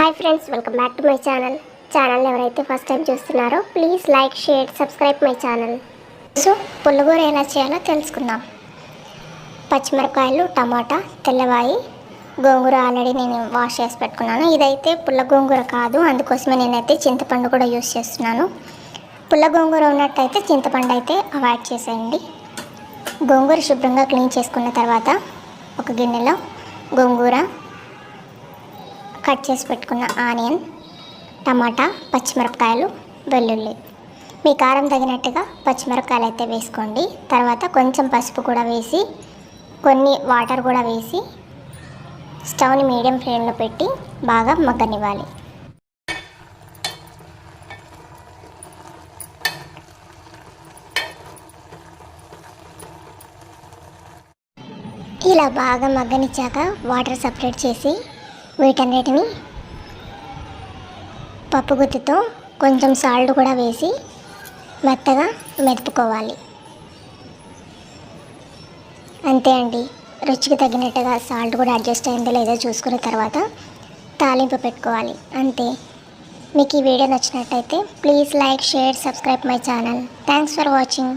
Hi friends welcome back to my channel. Channel ఎవరైతే first time చూస్తున్నారో please like share subscribe my channel. So పుల్లగూర ఎలా చేయాలో తెలుసుకుందాం. పచ్చిమిరపకాయలు టమాటా తెల్లవాయి గోంగూర ఆల్రెడీ నేను వాష్ చేసి పెట్టుకున్నాను. ఇదైతే పుల్ల గోంగూర కాదు అందుకోసమే నేనైతే చింతపండు కూడా యూస్ చేస్తున్నాను. పుల్ల గోంగూర ఉన్నట్టయితే చింతపండు అయితే అవాయిడ్ చేసేయండి. గోంగూర శుభ్రంగా క్లీన్ చేసుకున్న తర్వాత ఒక గిన్నెలో గోంగూర కట్ చేసి పెట్టుకున్న ఆనియన్ టమాటా పచ్చిమిరపకాయలు వెల్లుల్లి. మీ కారం తగినట్టుగా పచ్చిమిరపకాయలు అయితే వేసుకోండి. తర్వాత కొంచెం పసుపు కూడా వేసి కొన్ని వాటర్ కూడా వేసి స్టవ్ని మీడియం ఫ్లేమ్లో పెట్టి బాగా మగ్గనివ్వాలి. ఇలా బాగా మగ్గనిచ్చాక వాటర్ సపరేట్ చేసి వీటన్నిటిని పప్పు గుత్తితో కొంచెం సాల్ట్ కూడా వేసి మెత్తగా మెదుపుకోవాలి. అంతే అండి. రుచికి తగినట్టుగా సాల్ట్ కూడా అడ్జస్ట్ అయిందో లేదో చూసుకున్న తర్వాత తాలింపు పెట్టుకోవాలి. అంతే. మీకు ఈ వీడియో నచ్చినట్టయితే please like share subscribe my channel. Thanks for watching